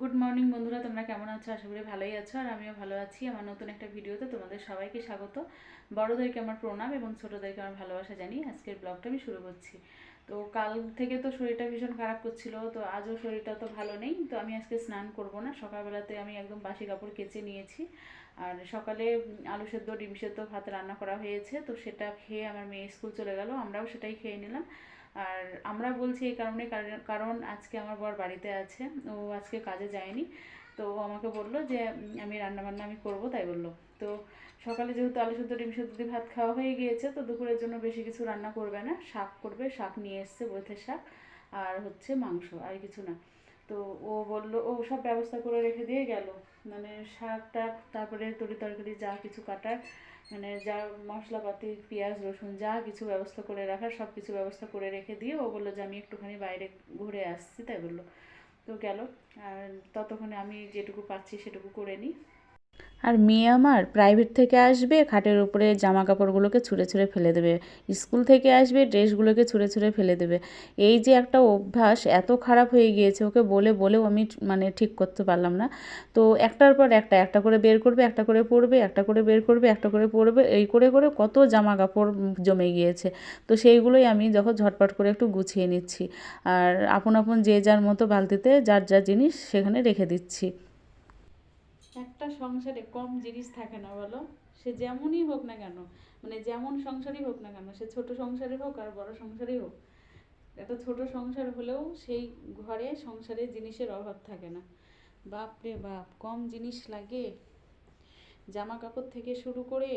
Good morning বন্ধুরা, তোমরা কেমন আছো? আশা করি ভালোই আছো, আর আমিও ভালো আছি। আমার নতুন একটা ভিডিওতে তোমাদের সবাইকে স্বাগত। বড়োদেরকে আমার প্রণাম এবং ছোটোদেরকে আমার ভালোবাসা জানিয়ে আজকের ব্লগটা আমি শুরু করছি। তো কাল থেকে তো শরীরটা ভীষণ খারাপ করছিল, তো আজও শরীরটা তো ভালো নেই, তো আমি আজকে স্নান করব না। সকালবেলাতে আমি একদম বাসি কাপড় কেচে নিয়েছি, আর সকালে আলু সেদ্ধ, ডিম সেদ্ধ ভাত রান্না করা হয়েছে, তো সেটা খেয়ে আমার মেয়ে স্কুল চলে গেল, আমরাও সেটাই খেয়ে নিলাম। আর আমরা বলছি এই কারণে, কারণ- আজকে আমার বর বাড়িতে আছে, ও আজকে কাজে যায়নি। তো ও আমাকে বলল যে আমি রান্না বান্না আমি করব, তাই বলল। তো সকালে যেহেতু আলু সেদ্ধ, ডিম সেদ্ধ ভাত খাওয়া হয়ে গিয়েছে, তো দুপুরের জন্য বেশি কিছু রান্না করবে না। শাক করবে, শাক নিয়ে এসছে বৈথের শাক, আর হচ্ছে মাংস, আর কিছু না। তো ও বলল, ও সব ব্যবস্থা করে রেখে দিয়ে গেল। মানে শাক টাক, তারপরে তরি তরকারি, যা কিছু কাটার মানে যা মশলাপাতি, পেঁয়াজ, রসুন, যা কিছু ব্যবস্থা করে রাখার, সব কিছু ব্যবস্থা করে রেখে দিয়ে ও বলল যে আমি একটুখানি বাইরে ঘুরে আসছি, তাই বলল। তো গেল। আর ততক্ষণে আমি যেটুকু পাচ্ছি সেটুকু করে নিই। আর মেয়ে আমার প্রাইভেট থেকে আসবে, খাটের উপরে জামা কাপড়গুলোকে ছুঁড়ে ছুঁড়ে ফেলে দেবে। স্কুল থেকে আসবে, ড্রেসগুলোকে ছুঁড়ে ছুঁড়ে ফেলে দেবে। এই যে একটা অভ্যাস এত খারাপ হয়ে গিয়েছে, ওকে বলে বলেও আমি মানে ঠিক করতে পারলাম না। তো একটার পর একটা একটা করে বের করবে, একটা করে পরবে, একটা করে বের করবে, একটা করে পরবে, এই করে করে কত জামা কাপড় জমে গিয়েছে। তো সেইগুলোই আমি যখন ঝটপট করে একটু গুছিয়ে নিচ্ছি। আর আপন আপন যে যার মতো বালতিতে যার যার জিনিস সেখানে রেখে দিচ্ছি। একটা সংসারে কম জিনিস থাকে না বলো? সে যেমনই হোক না কেন মানে যেমন সংসারই হোক না কেন, সে ছোট সংসারে হোক আর বড় সংসারই হোক, একটা ছোট সংসার হলেও সেই ঘরে সংসারে জিনিসের অভাব থাকে না। বাপ রে বাপ, কম জিনিস লাগে। জামা কাপড় থেকে শুরু করে,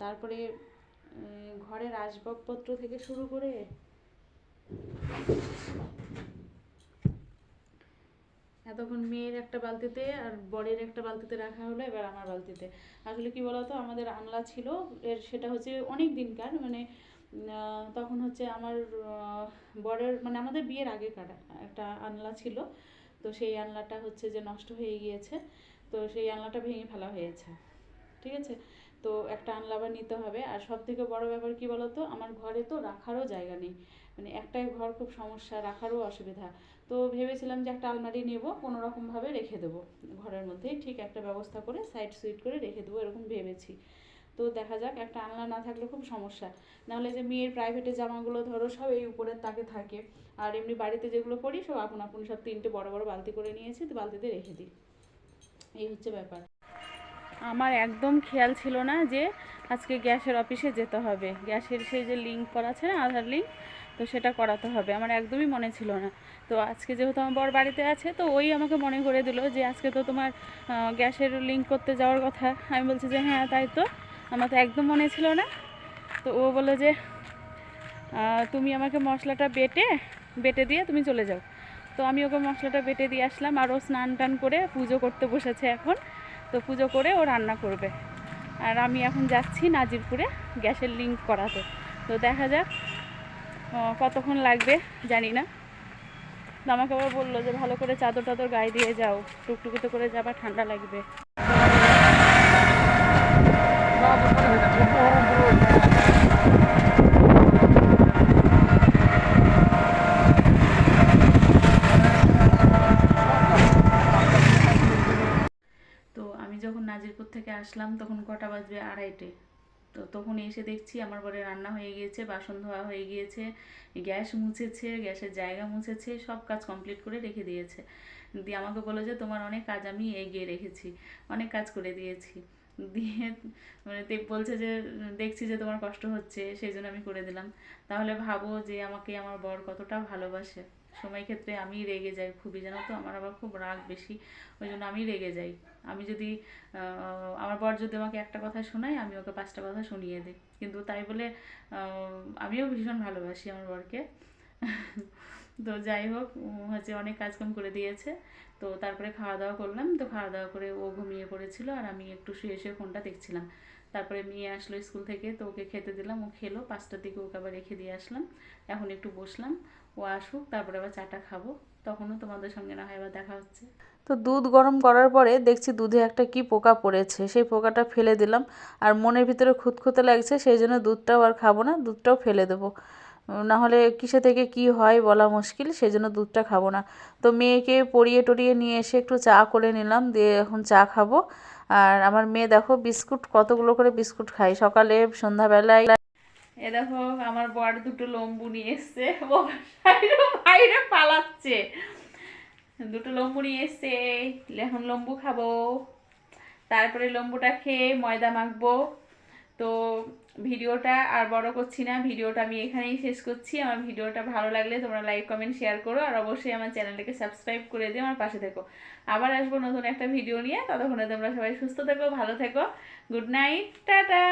তারপরে ঘরের আসবাবপত্র থেকে শুরু করে এতক্ষণ মেয়ের একটা বালতিতে আর বরের একটা বালতিতে রাখা হলো, এবার আমার বালতিতে। আসলে কি বলতো, আমাদের আনলা ছিল, এর সেটা হচ্ছে অনেক দিনকার মানে তখন হচ্ছে আমার বরের মানে আমাদের বিয়ের আগেকার একটা আনলা ছিল, তো সেই আনলাটা হচ্ছে যে নষ্ট হয়ে গিয়েছে, তো সেই আনলাটা ভেঙে ফেলা হয়েছে, ঠিক আছে? তো একটা আনলা আবার নিতে হবে, আর সব থেকে বড় ব্যাপার কি বলতো, আমার ঘরে তো রাখারও জায়গা নেই। মানে একটাই ঘর খুব সমস্যা, রাখারও অসুবিধা। তো ভেবেছিলাম যে একটা আলমারি নেব কোনো রকমভাবে রেখে দেবো। ঘরের মধ্যেই ঠিক একটা ব্যবস্থা করে সাইড সুইট করে রেখে দেবো এরকম ভেবেছি। তো দেখা যাক, একটা আলনা না থাকলে খুব সমস্যা। নাহলে যে মেয়ের প্রাইভেটে জামাগুলো ধরো, সব এই উপরের তাকে থাকে। আর এমনি বাড়িতে যেগুলো পরি, সব আপন আপন সব তিনটে বড় বড় বালতি করে নিয়েছি, তো বালতিতে রেখে দিই। এই হচ্ছে ব্যাপার। আমার একদম খেয়াল ছিল না যে আজকে গ্যাসের অফিসে যেতে হবে। গ্যাসের সেই যে লিঙ্ক করা আছে না, আধার লিঙ্ক তো সেটা করাতে হবে। আমার একদমই মনে ছিল না। তো আজকে যেহেতু আমার বর বাড়িতে আছে, তো ওই আমাকে মনে করে দিল যে আজকে তো তোমার গ্যাসের লিঙ্ক করতে যাওয়ার কথা। আমি বলছি যে হ্যাঁ তাই তো। আমার তো একদম মনে ছিল না। তো ও বলল যে তুমি আমাকে মশলাটা বেটে বেটে দিয়ে তুমি চলে যাও। তো আমি ওকে মশলাটা বেটে দিয়ে আসলাম আর ও স্নান টান করে পুজো করতে বসেছে এখন। তো পুজো করে ও রান্না করবে। আর আমি এখন যাচ্ছি নাজিরপুরে গ্যাসের লিঙ্ক করাতে। তো দেখা যাক কতক্ষণ লাগবে জানি না। তো আমাকে আবার বলল যে, ভালো করে চাদর টাদর গায়ে দিয়ে যাও। টুকটুকিতে করে যাবা, ঠান্ডা লাগবে। তো আমি যখন নাজিরপুর থেকে আসলাম, তখন কটা বাজবে? আড়াইটে। তো তখন এসে দেখছি আমার ঘরে রান্না হয়ে গিয়েছে, বাসন ধোয়া হয়ে গিয়েছে, গ্যাস মুছেছে, গ্যাসের জায়গা মুছেছে, সব কাজ কমপ্লিট করে রেখে দিয়েছে। দিয়ে আমাকে বলল যে তোমার অনেক কাজ আমি এগিয়ে রেখেছি, অনেক কাজ করে দিয়েছি। দিয়ে মানে বলছে যে, দেখছি যে তোমার কষ্ট হচ্ছে, সেই জন্য আমি করে দিলাম। তাহলে ভাবো যে আমাকে আমার বর কতটা ভালোবাসে। সময় ক্ষেত্রে আমি রেগে যাই খুবই, জানো তো? আমার আবার খুব রাগ বেশি, ওই জন্য আমি রেগে যাই। আমি যদি আমার বর যদি আমাকে একটা কথা শোনায়, আমি ওকে পাঁচটা কথা শুনিয়ে দিই। কিন্তু তাই বলে আমিও ভীষণ ভালোবাসি আমার বরকে। তো যাই হোক হচ্ছে অনেক কাজকাম করে দিয়েছে। তো তারপরে খাওয়া দাওয়া করলাম। তো খাওয়া দাওয়া করে ও ঘুমিয়ে পড়েছিল আর আমি একটু শুয়ে শুয়ে ফোনটা দেখছিলাম। তারপরে মেয়ে আসলো স্কুল থেকে, তো ওকে খেতে দিলাম। ও খেলো, পাঁচটার দিকে ওকে আবার রেখে দিয়ে আসলাম। এখন একটু বসলাম। ও আসুক, তারপরে আবার চাটা খাব। তখনও তোমাদের সঙ্গে না হয় আবার দেখা হচ্ছে। তো দুধ গরম করার পরে দেখছি দুধে একটা কি পোকা পড়েছে। সেই পোকাটা ফেলে দিলাম আর মনের ভিতরে খুঁতখুঁতে লাগছে, সেই জন্য দুধটাও আর খাব না, দুধটাও ফেলে দেবো। না হলে কিসে থেকে কি হয় বলা মুশকিল, সেই জন্য দুধটা খাব না। তো মেয়েকে পরিয়ে টরিয়ে নিয়ে এসে একটু চা করে নিলাম, দিয়ে এখন চা খাব। আর আমার মেয়ে দেখো, বিস্কুট কতগুলো করে বিস্কুট খায়। সকালে সন্ধ্যাবেলায় এ দেখো, আমার বর দুটো লম্বু নিয়ে এসছে বাইরে পালাচ্ছে। দুটো লম্বু নিয়ে এসছে এখন লম্বু খাব। তারপরে লম্বুটা খেয়ে ময়দা মাখবো। তো ভিডিওটা আর বড় করছি না, ভিডিওটা আমি এখানেই শেষ করছি। আমার ভিডিওটা ভালো লাগলে তোমরা লাইক, কমেন্ট, শেয়ার করো, আর অবশ্যই আমার চ্যানেলটাকে সাবস্ক্রাইব করে দিও, আমার পাশে থেকো। আবার আসব নতুন একটা ভিডিও নিয়ে, ততক্ষণে তোমরা সবাই সুস্থ থেকো, ভালো থেকো। Good night, tata!